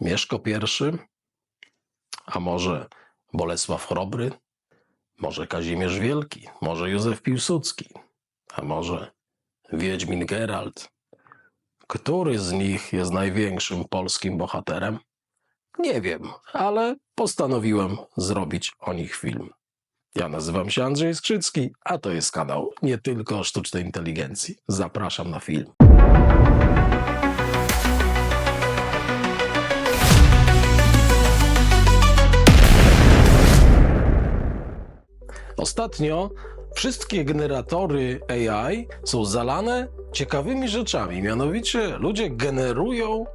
Mieszko I? A może Bolesław Chrobry? Może Kazimierz Wielki? Może Józef Piłsudski? A może Wiedźmin Geralt? Który z nich jest największym polskim bohaterem? Nie wiem, ale postanowiłem zrobić o nich film. Ja nazywam się Andrzej Skrzycki, a to jest kanał nie tylko o sztucznej inteligencji. Zapraszam na film. Ostatnio wszystkie generatory AI są zalane ciekawymi rzeczami. Mianowicie ludzie generują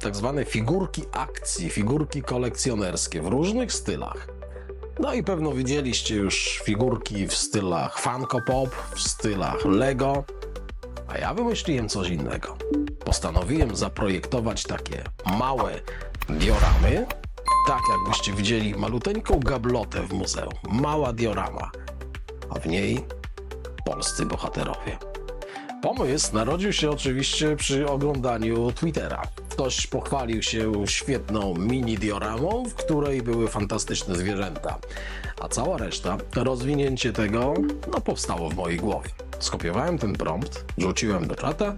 tak zwane figurki akcji, figurki kolekcjonerskie w różnych stylach. No i pewno widzieliście już figurki w stylach Funko Pop, w stylach Lego, a ja wymyśliłem coś innego. Postanowiłem zaprojektować takie małe dioramy, tak jakbyście widzieli maluteńką gablotę w muzeum. Mała diorama, a w niej polscy bohaterowie. Pomysł narodził się oczywiście przy oglądaniu Twittera. Ktoś pochwalił się świetną mini dioramą, w której były fantastyczne zwierzęta. A cała reszta, rozwinięcie tego, no powstało w mojej głowie. Skopiowałem ten prompt, rzuciłem do czata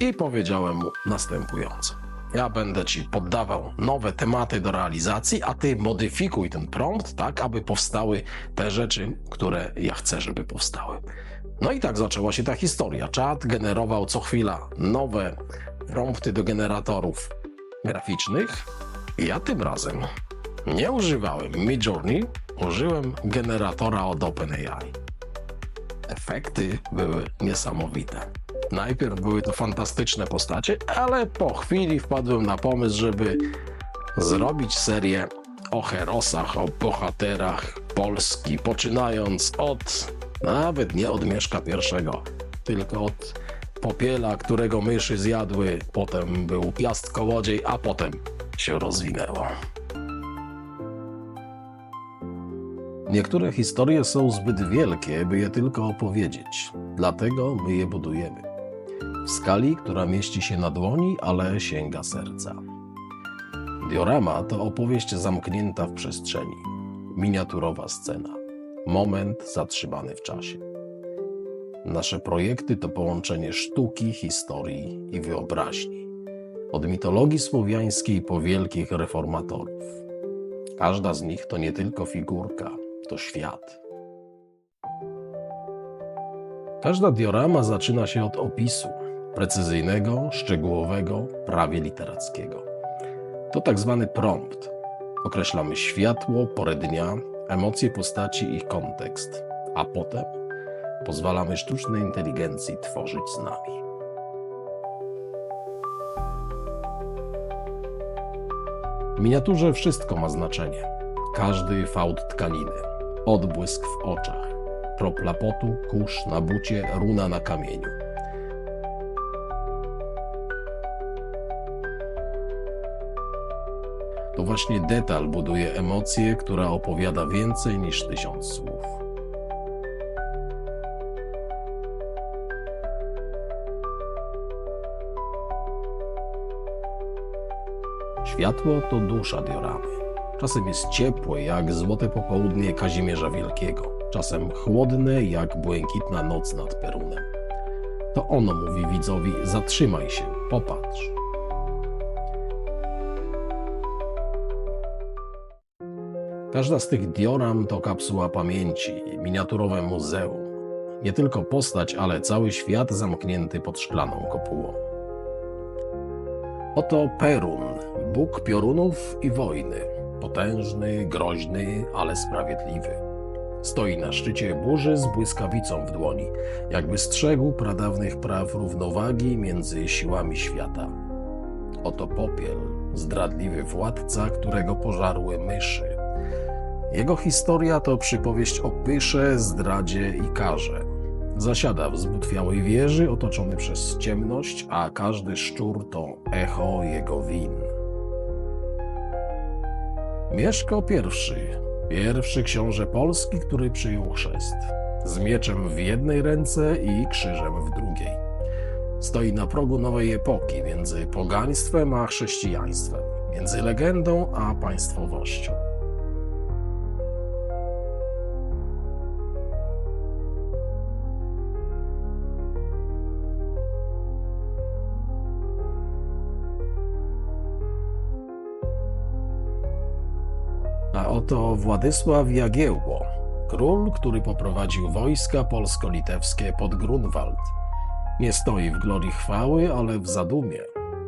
i powiedziałem mu następująco. Ja będę ci poddawał nowe tematy do realizacji, a ty modyfikuj ten prompt tak, aby powstały te rzeczy, które ja chcę, żeby powstały. No i tak zaczęła się ta historia. Czat generował co chwila nowe prompty do generatorów graficznych. Ja tym razem nie używałem Midjourney, użyłem generatora od OpenAI. Efekty były niesamowite. Najpierw były to fantastyczne postacie, ale po chwili wpadłem na pomysł, żeby zrobić serię o herosach, o bohaterach Polski, poczynając od nawet nie od Mieszka I, tylko od popiela, którego myszy zjadły, potem był piast kołodziej, a potem się rozwinęło. Niektóre historie są zbyt wielkie, by je tylko opowiedzieć, dlatego my je budujemy. W skali, która mieści się na dłoni, ale sięga serca. Diorama to opowieść zamknięta w przestrzeni, miniaturowa scena, moment zatrzymany w czasie. Nasze projekty to połączenie sztuki, historii i wyobraźni. Od mitologii słowiańskiej po wielkich reformatorów. Każda z nich to nie tylko figurka, to świat. Każda diorama zaczyna się od opisu, precyzyjnego, szczegółowego, prawie literackiego. To tak zwany prompt. Określamy światło, porę dnia, emocje postaci i kontekst, a potem pozwalamy sztucznej inteligencji tworzyć z nami. W miniaturze wszystko ma znaczenie. Każdy fałd tkaniny, odbłysk w oczach, kropla potu, kurz na bucie, runa na kamieniu. To właśnie detal buduje emocję, która opowiada więcej niż tysiąc słów. Światło to dusza dioramy. Czasem jest ciepłe jak złote popołudnie Kazimierza Wielkiego, czasem chłodne jak błękitna noc nad Perunem. To ono mówi widzowi: zatrzymaj się, popatrz. Każda z tych dioram to kapsuła pamięci, miniaturowe muzeum. Nie tylko postać, ale cały świat zamknięty pod szklaną kopułą. Oto Perun, bóg piorunów i wojny. Potężny, groźny, ale sprawiedliwy. Stoi na szczycie burzy z błyskawicą w dłoni, jakby strzegł pradawnych praw równowagi między siłami świata. Oto popiel, zdradliwy władca, którego pożarły myszy. Jego historia to przypowieść o pysze, zdradzie i karze. Zasiada w zbutwiałej wieży, otoczony przez ciemność, a każdy szczur to echo jego win. Mieszko I, pierwszy książę Polski, który przyjął chrzest, z mieczem w jednej ręce i krzyżem w drugiej. Stoi na progu nowej epoki między pogaństwem a chrześcijaństwem. między legendą a państwowością. A oto Władysław Jagiełło, król, który poprowadził wojska polsko-litewskie pod Grunwald. Nie stoi w glorii chwały, ale w zadumie.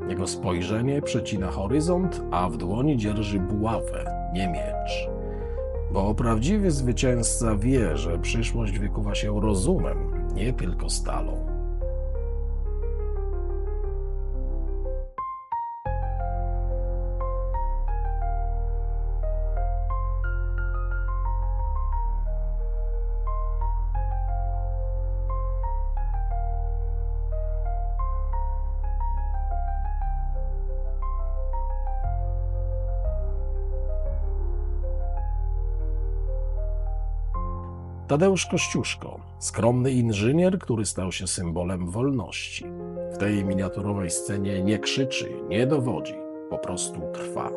Jego spojrzenie przecina horyzont, a w dłoni dzierży buławę, nie miecz. Bo prawdziwy zwycięzca wie, że przyszłość wykuwa się rozumem, nie tylko stalą. Tadeusz Kościuszko, skromny inżynier, który stał się symbolem wolności. W tej miniaturowej scenie nie krzyczy, nie dowodzi, po prostu trwa.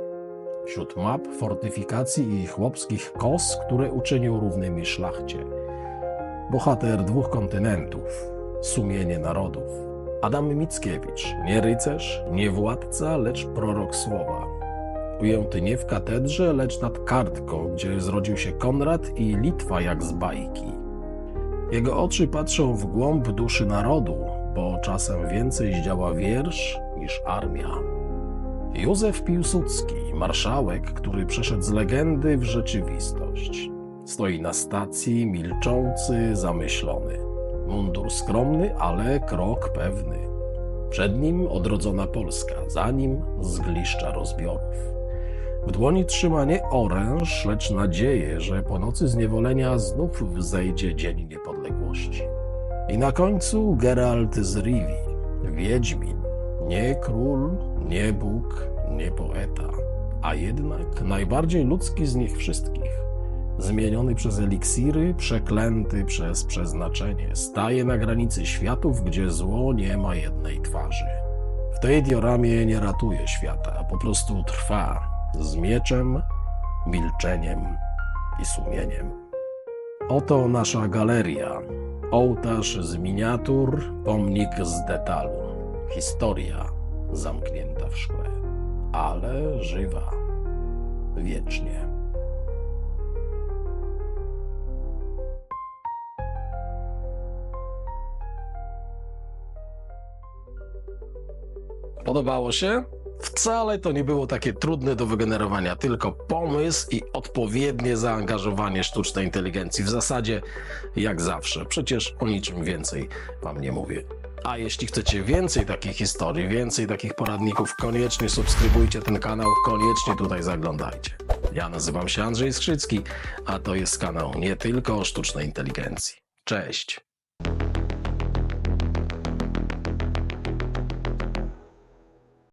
Wśród map, fortyfikacji i chłopskich kos, które uczynił równymi szlachcie. Bohater dwóch kontynentów, sumienie narodów. Adam Mickiewicz, nie rycerz, nie władca, lecz prorok słowa. Ujęty nie w katedrze, lecz nad kartką, gdzie zrodził się Konrad i Litwa jak z bajki. Jego oczy patrzą w głąb duszy narodu, bo czasem więcej zdziała wiersz niż armia. Józef Piłsudski, marszałek, który przeszedł z legendy w rzeczywistość. Stoi na stacji, milczący, zamyślony. Mundur skromny, ale krok pewny. Przed nim odrodzona Polska, za nim zgliszcza rozbiorów. W dłoni trzyma nie oręż, lecz nadzieję, że po nocy zniewolenia znów wzejdzie dzień niepodległości. I na końcu Geralt z Rivi, Wiedźmin, nie król, nie Bóg, nie poeta, a jednak najbardziej ludzki z nich wszystkich. Zmieniony przez eliksiry, przeklęty przez przeznaczenie, staje na granicy światów, gdzie zło nie ma jednej twarzy. W tej dioramie nie ratuje świata, po prostu trwa z mieczem, milczeniem i sumieniem. Oto nasza galeria. Ołtarz z miniatur, pomnik z detalu. Historia zamknięta w szkle, ale żywa wiecznie. Podobało się? Wcale to nie było takie trudne do wygenerowania, tylko pomysł i odpowiednie zaangażowanie sztucznej inteligencji. W zasadzie jak zawsze, przecież o niczym więcej wam nie mówię. A jeśli chcecie więcej takich historii, więcej takich poradników, koniecznie subskrybujcie ten kanał, koniecznie tutaj zaglądajcie. Ja nazywam się Andrzej Skrzycki, a to jest kanał nie tylko o sztucznej inteligencji. Cześć!